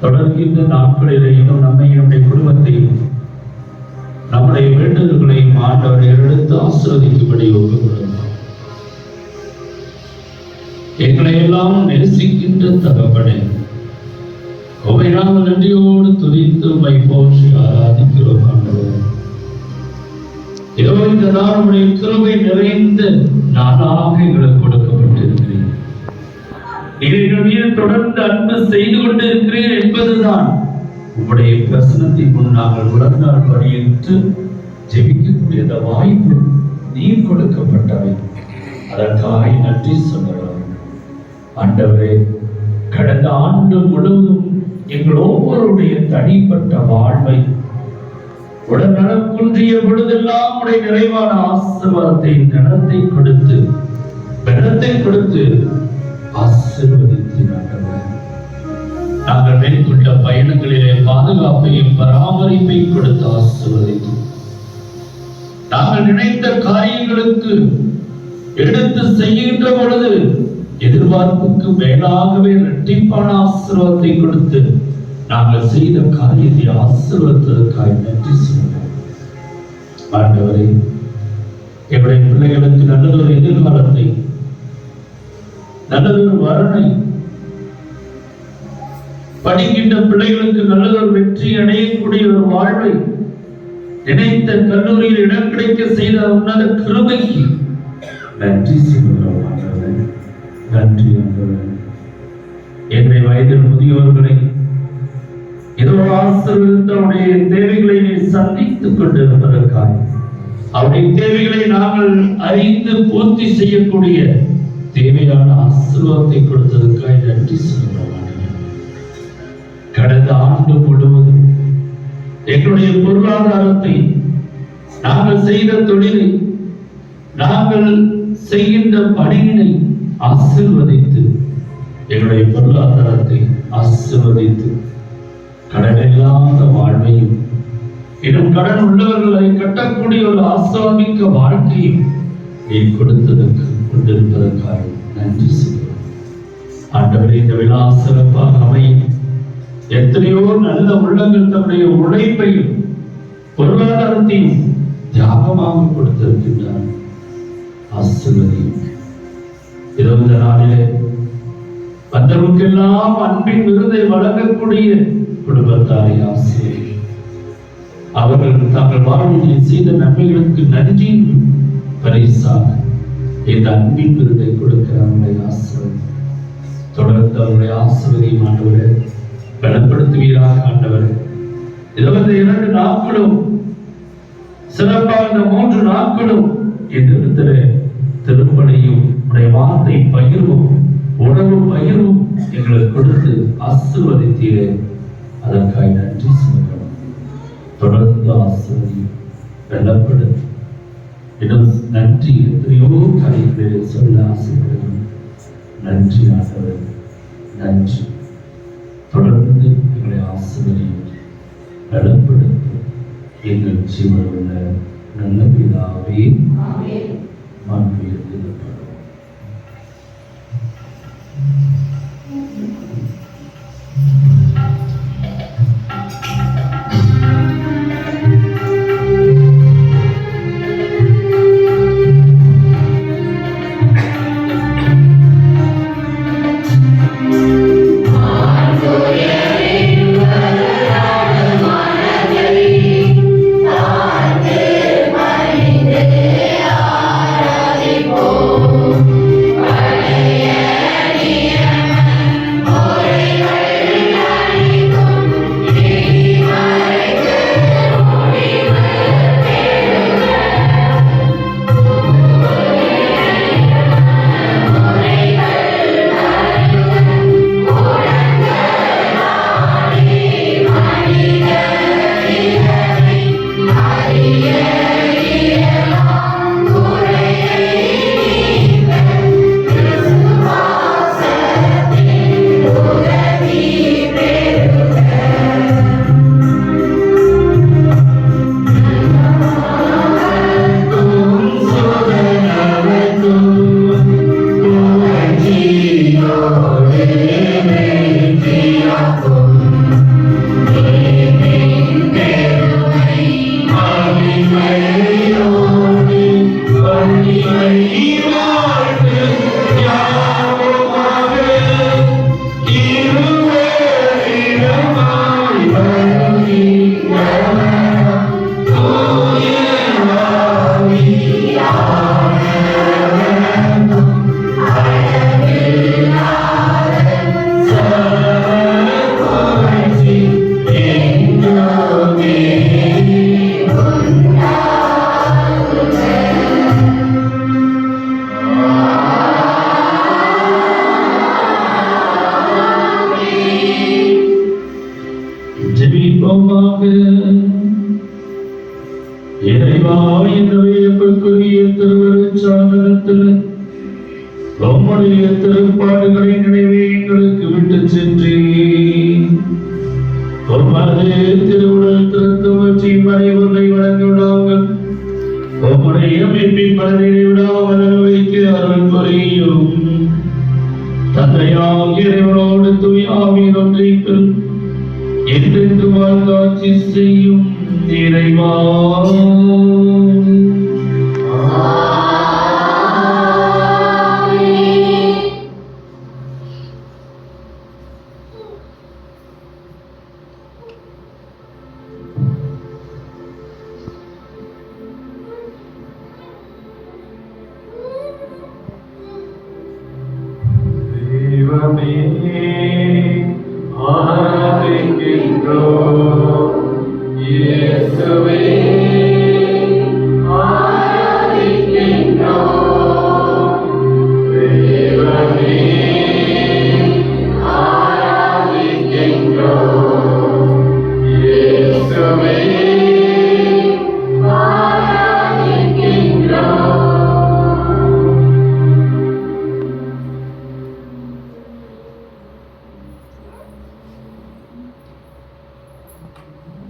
தொடர்கின்ற நாட்களிலே இன்னும் நம்மை நம்முடைய குடும்பத்தையும் நம்முடைய வேண்டுதல்களையும் ஆண்டவர் எடுத்து ஆசிர்வதிக்கும்படி ஒப்பு எங்களை எல்லாம் நேசிக்கின்ற தகப்பனே உமை நாம் நன்றியோடு துதித்து உமை போற்றி ஆராதிக்கிறோம் ஆண்டவரே. இதோ இந்த நாள் உடைய கிருமை நிறைந்த நாளாக எங்களுக்கு கொடுக்கப்பட்டிருக்கிறேன் நீர் தொடர்ந்து அன்பு செய்து கொண்டிருக்கிறீர் என்பதுதான் உங்களுடைய பிரசனத்தை முன் நாங்கள் உணர்ந்தால் படியிட்டு ஜெபிக்கக்கூடிய அந்த வாய்ப்பு நீர் கொடுக்கப்பட்டவை. அதற்காக நன்றி சொல்கிறோம் ஆண்டவரே கடந்த ஆண்டு முழுவதும் எங்கள் ஒவ்வொருடைய தனிப்பட்ட வாழ்வை உடல்நலம் குன்றிய பொழுதெல்லாம் உடைய நிறைவான ஆசீர்வாதத்தை நடத்தை கொடுத்து பலத்தை கொடுத்து ஆசீர்வதித்து நாங்கள் மேற்கொண்ட பயணங்களிலே பாதுகாப்பையும் பராமரிப்பையும் கொடுத்து ஆசீர்வதித்து நாங்கள் நினைத்த காரியங்களுக்கு எடுத்து செய்கின்ற பொழுது எதிர்பார்ப்புக்கு மேலாகவே இரட்டிப்பான ஆசீர்வாதத்தை கொடுத்து நாங்கள் செய்த காரியத்தை ஆசீர்வதித்ததற்காக நன்றி செய்வோம் ஆண்டவரே எங்களுடைய பிள்ளைகளுக்கு நல்லதொரு எதிர்காலத்தை நல்லதொரு வரணை படிக்கின்ற பிள்ளைகளுக்கு நல்லதொரு வெற்றி அடையக்கூடிய ஒரு வாழ்வை நினைத்த கல்லூரியில் இடம் கிடைக்க செய்த உன்னத கிருமைக்கு நன்றி நன்றி என்னை வயதில் முதியோர்களை ஏதோ ஆசீர்வதித்து தேவைகளை நீ சந்தித்துக் கொண்டிருப்பதற்காக அவருடைய தேவைகளை நாங்கள் அறிந்து பூர்த்தி செய்யக்கூடிய தேவையான ஆசீர்வாதத்தை கொடுத்ததற்காக நன்றி சொல்கிறோம் கடந்த ஆண்டு முழுவதும் எங்களுடைய பொருளாதாரத்தை நாங்கள் செய்த தொழிலை நாங்கள் செய்கின்ற பணியினை ஆசிர்வதித்து எங்களுடைய பொருளாதாரத்தை ஆசிர்வதித்து கடன் இல்லாத வாழ்வையும் இன்னும் கடன் உள்ளவர்களை கட்டக்கூடிய ஒரு ஆசிர்வமிக்க வாழ்க்கையும் நீ கொடுத்ததற்கு கொண்டிருப்பதற்காக நன்றி செய்கிறோம் ஆண்டவரே இந்த விழா சிறப்பாக அமையும். எத்தனையோ நல்ல உள்ளங்கள் தம்முடைய உழைப்பையும் பொருளாதாரத்தையும் தியாகமாக கொடுத்திருக்கின்றார். ஆசிர்வதி இருபது நாளிலே மற்றவருக்கெல்லாம் அன்பின் விருதை வழங்கக்கூடிய குடும்பத்தாரை ஆசிரியர் அவர்கள் தங்கள் வாழ்வில் செய்த நன்மைகளுக்கு நன்றியும் பரிசாக இந்த அன்பின் விருதை கொடுக்கிற அவனுடைய ஆசிரியர் தொடர்ந்து அவருடைய ஆசிர்வதியும் ஆண்டவரே பலப்படுத்துவீராக ஆண்டவரே. இருபத்தி இரண்டு நாட்களும் சிறப்பாக இந்த மூன்று நாட்களும் இந்த இடத்துல திருப்பணியும் உடைய வார்த்தை பகிர்வும் உணவு பகிர்வும் எங்களுக்கு கொடுத்து ஆசிர்வதித்தீரே. அதற்காக நன்றி சொல்கிறோம் தொடர்ந்து ஆசிர்வதி பலப்படுத்து இன்னும் நன்றி. எத்தனையோ காரியங்களை சொல்ல ஆசைப்படுகிறோம் நன்றி ஆசவர் நன்றி. தொடர்ந்து எங்களை ஆசிரியர் பலப்படுத்தும் எங்கள் ஜீவனுள்ள நல்ல பிதாவே. ஜெபிப்போமாக இறைவா இந்த வியப்புக்குரிய திருவருச்சாதனத்தில் உம்முடைய திருப்பாடுகளை நினைவே எங்களுக்கு விட்டு சென்றீர் உமது திருவுடல் திருத்துவச்சி மறைவுகளை வழங்கிவிடாமல் உம்முடைய மீட்பின் பலனை விடாமல் வைக்க அருள் புரியும் தந்தையாம் இறைவனோடு தூயாவின் ஒன்றிப்பில் என்றென்று வாழ்ந்தாட்சி செய்யும் இறைவா தெய்வமே ஆராதிக்கின்றோம் இயேசுவே